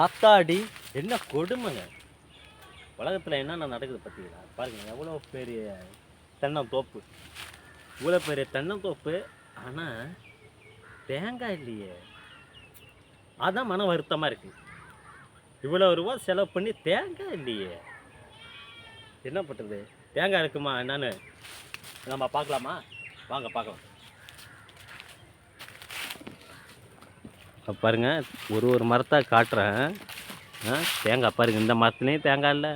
ஆத்தாடி என்ன கொடுமைங்க? உலகத்தில் என்னென்ன நடக்குது பார்த்தீங்களா? பாருங்க எவ்வளோ பெரிய தென்னந்தோப்பு இவ்வளோ பெரிய தென்னந்தோப்பு ஆனால் தேங்காய் இல்லையே. அதான் மன வருத்தமாக இருக்குது இவ்வளோ ரூபா செலவு பண்ணி தேங்காய் இல்லையே. என்ன பண்ணுறது தேங்காய் இருக்குமா என்னன்னு நம்ம பார்க்கலாமா? வாங்க பார்க்கலாம். பாருங்கள் ஒரு ஒரு மரத்தை காட்டுறேன். ஆ தேங்காய் பாருங்கள் இந்த மரத்துலேயும் தேங்காய் இல்லை.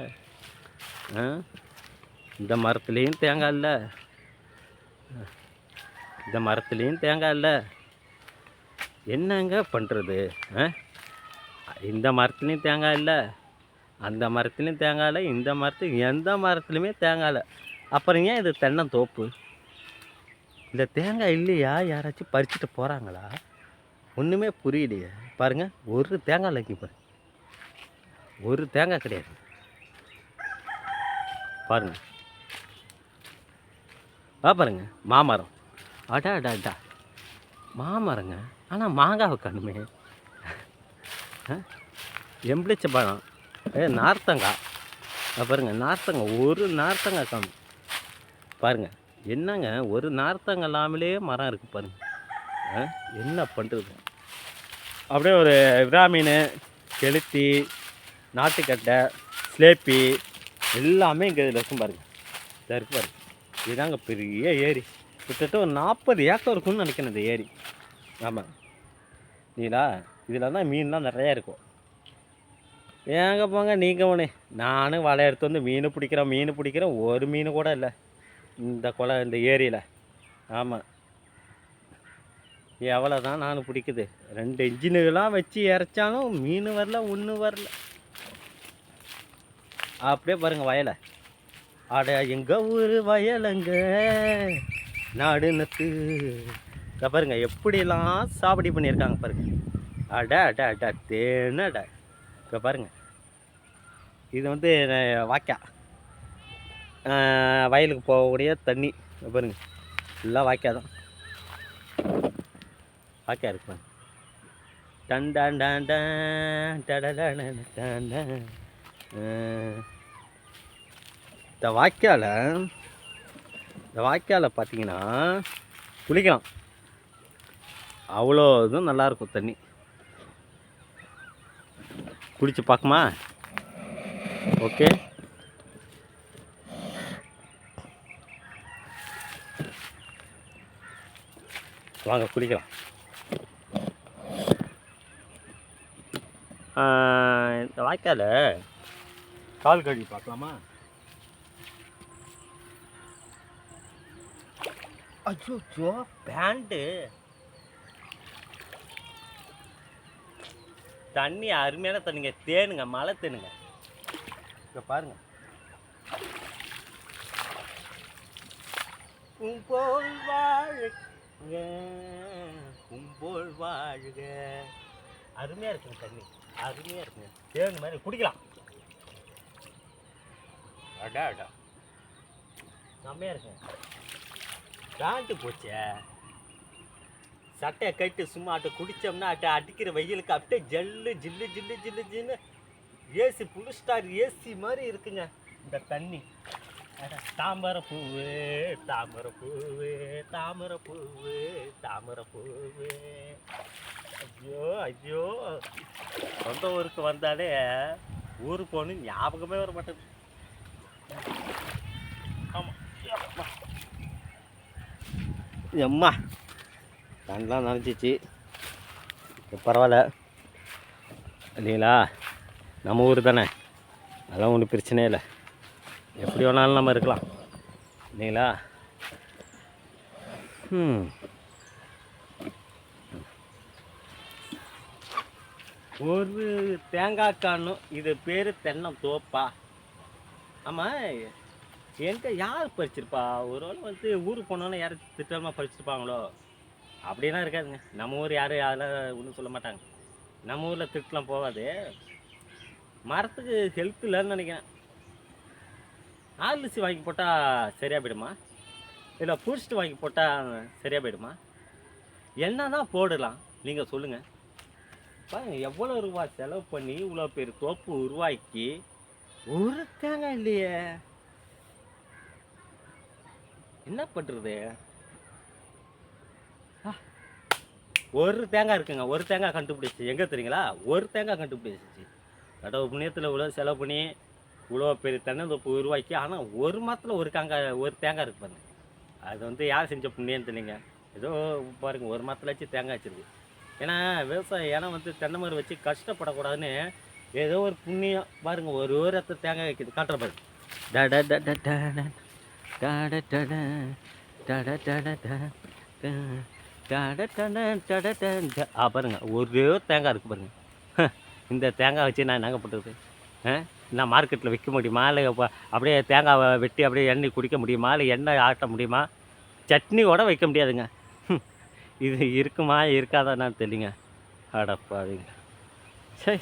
ஆ இந்த மரத்துலேயும் தேங்காய் இல்லை. இந்த மரத்துலேயும் தேங்காய் இல்லை. என்னங்க பண்ணுறது ஆ இந்த மரத்துலேயும் தேங்காய் இல்லை. அந்த மரத்துலேயும் தேங்காய் இல்லை இந்த மரத்துக்கு எந்த மரத்துலையுமே தேங்காய் இல்லை. அப்புறம் ஏன் இது தென்னந்தோப்பு இந்த தேங்காய் இல்லையா? யாராச்சும் பறிச்சுட்டு போகிறாங்களா ஒன்றுமே புரியலையே. பாருங்க ஒரு தேங்காய் இல்லைங்க பாருங்க ஒரு தேங்காய் கிடையாது. பாருங்க. வா பாருங்க மாமரம். அடா அடா அடா. மாமரங்க? ஆனால் மாங்காவை காணுமே எம்பிளிச்ச பழம். ஏ நார்த்தங்காய். பாருங்க நார்த்தங்காய். ஒரு நார்த்தங்காய் காணும். பாருங்க என்னங்க? ஒரு நார்த்தங்காய் இல்லாமலே மரம் இருக்குது பாருங்க. ஆ, என்ன பண்ணுறது அப்படியே ஒரு விராமீன் கெளுத்தி நாட்டுக்கட்டை ஸ்லேப்பி எல்லாமே இங்கே இதில் இருக்கும் பாருங்கள் இதில் இருக்கு பாருங்கள் இதுதாங்க பெரிய ஏரி. கிட்டத்தட்ட ஒரு நாற்பது ஏக்கர் இருக்கும்னு நினைக்கிறேன் இந்த ஏரி. ஆமாம் நீலா இதில் தான் மீன்லாம் நிறையா இருக்கும். ஏங்க போங்க நீங்கள் ஒன்று நானும் வலை எடுத்து வந்து மீன் பிடிக்கிறேன் மீன் பிடிக்கிறேன். ஒரு மீன் கூட இல்லை. இந்த குளம் இந்த ஏரியில். ஆமாம் எவ்வளோ தான் நானும் பிடிக்குது. ரெண்டு இன்ஜினுலாம் வச்சு இறைச்சாலும் மீன் வரல ஒன்று வரல. அப்படியே பாருங்க வயலை. அட எங்கள் ஊர் வயலங்க? நாடு நத்து இதை பாருங்க எப்படிலாம் சாப்பிடி பண்ணியிருக்காங்க பாருங்க. அட அட அட தேனட இப்போ பாருங்க. இது வந்து வாய்க்கா. வயலுக்கு போகக்கூடிய தண்ணி. பாருங்க. ஃபுல்லாக வாய்க்கா தான் பார்க்க இருக்கு டன் டன் டன் டன் டன் டன். இந்த வாய்க்கால இந்த வாய்க்கால பார்த்தீங்கன்னா குளிக்கலாம். அவ்வளோ இதுவும் நல்லாயிருக்கும் தண்ணி. குடிச்சு பார்க்குமா ஓகே. வாங்க குளிக்கலாம். இந்த வாய்க்கால? கால் கழுவி பார்க்கலாமா? அச்சோ பேண்ட்டு. தண்ணி அருமையான தண்ணிங்க. தேனுங்க மழை தேனுங்க. இங்க பாருங்க. கும்போல் வாழுக. கும்போல் வாழுக. அருமையா இருக்குங்க தண்ணி. அருமையாக இருக்குங்க. தேன் மாதிரி குடிக்கலாம். அடா அடா. செம்மையாக இருக்குங்க. காண்டு போச்சே. சட்டையை கட்டி சும்மா அட்டை குடித்தோம்னா அட்டை அடிக்கிற வெயிலுக்கு அப்படியே ஜல்லு ஜில்லு ஜில்லு ஜில்லு ஜில்லு ஏசி புல் ஸ்டார் ஏசி மாதிரி இருக்குங்க. இந்த தண்ணி. தாமரை பூவு தாமரை பூவு தாமரை பூவு தாமரை பூவு. ஐயோ ஐயோ. சொந்த ஊருக்கு வந்தாலே ஊருக்கு போகணும் ஞாபகமே வர மாட்டேங்குது. ஆமாம் எம்மா கண்ணெலாம் நனைஞ்சிச்சு. பரவாயில்ல. இல்லைங்களா? நம்ம ஊர் தானே. அதெல்லாம் ஒன்றும் பிரச்சனையே இல்லை. எப்படி வேணாலும் நம்ம இருக்கலாம். இல்லைங்களா? ம் ஒரு தேங்காய் காணும். இது பேர் தென்னம் தோப்பா ஆமாம் எங்கே யார் பறிச்சிருப்பா? ஒரு ஆள் வந்து ஊருக்கு போனோன்னு யாரும் திட்டமாக பறிச்சிருப்பாங்களோ? அப்படிலாம் இருக்காதுங்க. நம்ம ஊர் யாரும் அதெல்லாம் ஒன்றும் சொல்ல மாட்டாங்க. நம்ம ஊரில் திட்டலாம் போகாது. மரத்துக்கு ஹெல்த் இல்லைன்னு நினைக்கிறேன். ஆர்லிசி வாங்கி போட்டால் சரியாக போயிடுமா? இல்லை பூஸ்ட் வாங்கி போட்டால் சரியாக போயிடுமா? என்ன தான் போடலாம். நீங்கள் சொல்லுங்கள் பாருங்க எவ்வளோ ரூபா செலவு பண்ணி இவ்வளோ பெரிய தோப்பு உருவாக்கி? ஒரு தேங்காய் இல்லையே. என்ன பண்ணுறது ஒரு தேங்காய் இருக்குங்க ஒரு தேங்காய் கண்டுபிடிச்சி. எங்கே தெரியுங்களா? ஒரு தேங்காய் கண்டுபிடிச்சிச்சு. கடவுள் புண்ணியத்தில் இவ்வளோ செலவு பண்ணி இவ்வளோ பெரிய தென்னந்தோப்பு உருவாக்கி ஆனால் ஒரு மரத்தில் ஒரு தேங்காய் ஒரு தேங்காய் இருக்கு பாருங்க. அது வந்து யார் செஞ்ச புண்ணியம் தெரியுங்க. ஏதோ பாருங்க ஒரு மரத்தில் வச்சு தேங்காய் வச்சிருக்கு. ஏன்னா விவசாயம் ஏன்னா வந்து தென்னை மரம் வச்சு கஷ்டப்படக்கூடாதுன்னு ஏதோ ஒரு புண்ணியம் பாருங்க ஒரு ஒரு இடத்துல தேங்காய் வைக்குது காட்டுற பாருங்க டட டட டட டட டட டட டட டட டட டட டட ஆ பாருங்க ஒரே ஒரு தேங்காய் இருக்குது பாருங்க இந்த தேங்காய் வச்சு நான் என்னங்க பண்ணுறது ஆ நான் மார்க்கெட்டில் விற்க முடியுமா இல்லை அப்படியே தேங்காவை வெட்டி அப்படியே எண்ணெய் குடிக்க முடியுமா இல்லை எண்ணெய் ஆட்ட முடியுமா சட்னி கூட வைக்க முடியாதுங்க இது இருக்குமா இருக்காதான்னு தெரியலங்க. அடப்பாதுங்க சரி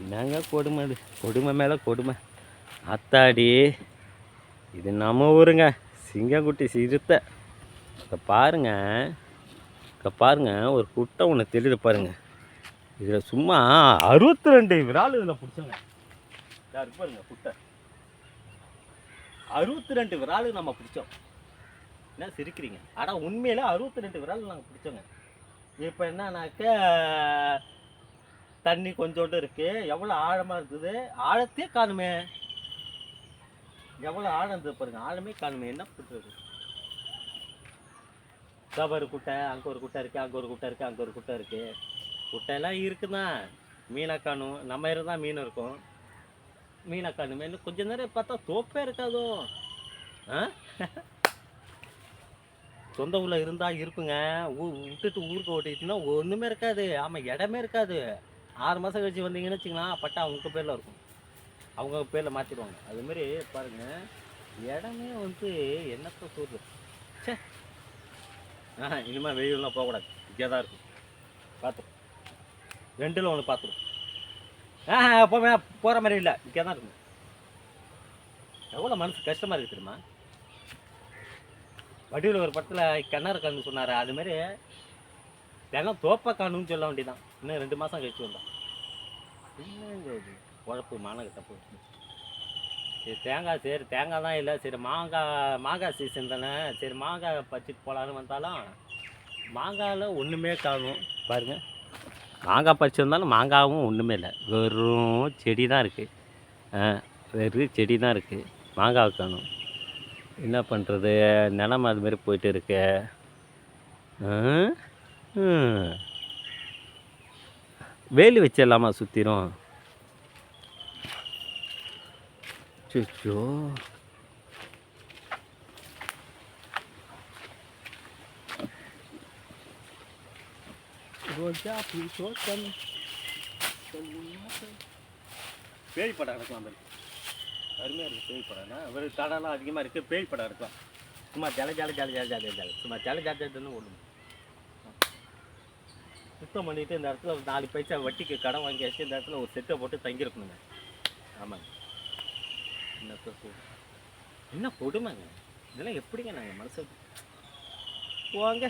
என்னங்க கொடுமை இது? கொடுமை மேலே கொடுமை. அத்தாடி இது நம்ம ஊருங்க. சிங்கக்குட்டி சிறுத்தை. இப்போ பாருங்க. இப்போ பாருங்க ஒரு குட்டை ஒன்று தெரியுது பாருங்க. இதில் சும்மா அறுபத்தி ரெண்டு விரால் இதில் பிடிச்சோங்க யாரு பாருங்க குட்டை. அறுபத்தி ரெண்டு விரால் நம்ம பிடிச்சோம். என்ன சிரிக்கிறீங்க? ஆனால் உண்மையில அறுபத்தி ரெண்டு விரல் நாங்கள் பிடிச்சோங்க. இப்போ என்னன்னாக்க தண்ணி கொஞ்சோண்டு இருக்கு. எவ்வளோ ஆழமாக இருக்குது? ஆழத்தே காணுமே. எவ்வளோ ஆழம் இருந்தது பாருங்க. ஆழமே காணுமே. என்ன பிடிச்சிருக்கு ஒரு குட்டை அங்கே ஒரு குட்டை இருக்குது அங்கே ஒரு குட்டை இருக்குது அங்கே ஒரு குட்டை இருக்குது குட்டையெல்லாம் இருக்குதான் மீனை காணும். நம்ம இருந்தால் மீன் இருக்கும். மீனை காணுமே இன்னும் கொஞ்ச நேரம் பார்த்தா தோப்பே இருக்காதோ? ஆ? சொந்த ஊரில் இருந்தால் இருக்குங்க. ஊ விட்டுட்டு ஊருக்கு ஓட்டிட்டுனா ஒன்றுமே இருக்காது. ஆமாம் இடமே இருக்காது. ஆறு மாதம் கழிச்சு வந்தீங்கன்னு வச்சிங்கன்னா பட்டா அவங்க பேரில் இருக்கும். அவங்க பேரில் மாற்றிடுவாங்க அதுமாரி பாருங்க. இடமே வந்து என்னத்தை சொல்றது? சே ஆ இனிமேல் வெயிலெலாம் போகக்கூடாது. இங்கே தான் இருக்கும். பார்த்துரும் ரெண்டில் ஒன்று பார்த்துடும் ஆ போவே போகிற மாதிரி இல்லை. இங்கே தான் இருக்கும். எவ்வளோ மனசு கஷ்டமாக இருக்குது தெரியுமா? வடிவில் ஒரு படத்தில் கிணறு கண்ணு சொன்னார். அதுமாரி தினம் தோப்பை காணுன்னு சொல்ல வேண்டியதான் இன்னும் ரெண்டு மாதம் கழிச்சு வந்தான் என்னங்க இது? குழப்பு மானகிட்ட சரி தேங்காய் சரி தேங்காய் தான் இல்லை. சரி மாங்காய் மாங்காய் சீசன் தானே. சரி மாங்காய் பறிச்சுட்டு போகலான்னு வந்தாலும் மாங்காயில் ஒன்றுமே காணும். பாருங்க. மாங்காய் பறிச்சு வந்தாலும் மாங்காவும் ஒன்றுமே இல்லை. வெறும் செடி தான் இருக்குது வெறும் செடி தான் இருக்குது மாங்காய் காணும். என்ன பண்ணுறது நிலம அதுமாரி போயிட்டு இருக்கு. வேலி வச்சிடலாமா சுற்றிடும் சுச்சோ ரோஜா பூ தோட்டம் பேய் படம் இருக்கலாம் பாரு. அருமையாக இருக்குது பேய் படம்னா ஒரு தடம்லாம் அதிகமாக இருக்குது பேய் படம் இருக்கும் சும்மா ஜல ஜல ஜல ஜல ஜல ஜல. சும்மா ஜல ஜல ஜலன்னு ஓடும் சுத்தம் பண்ணிட்டு இந்த இடத்துல ஒரு நாலு பைசா வட்டிக்கு கடன் வாங்கி வச்சு இந்த இடத்துல ஒரு செட்டை போட்டு தங்கியிருக்கணுங்க. ஆமாங்க. என்ன என்ன கொடுமைங்க? இதெல்லாம் எப்படிங்க நாங்கள் மனசு போங்க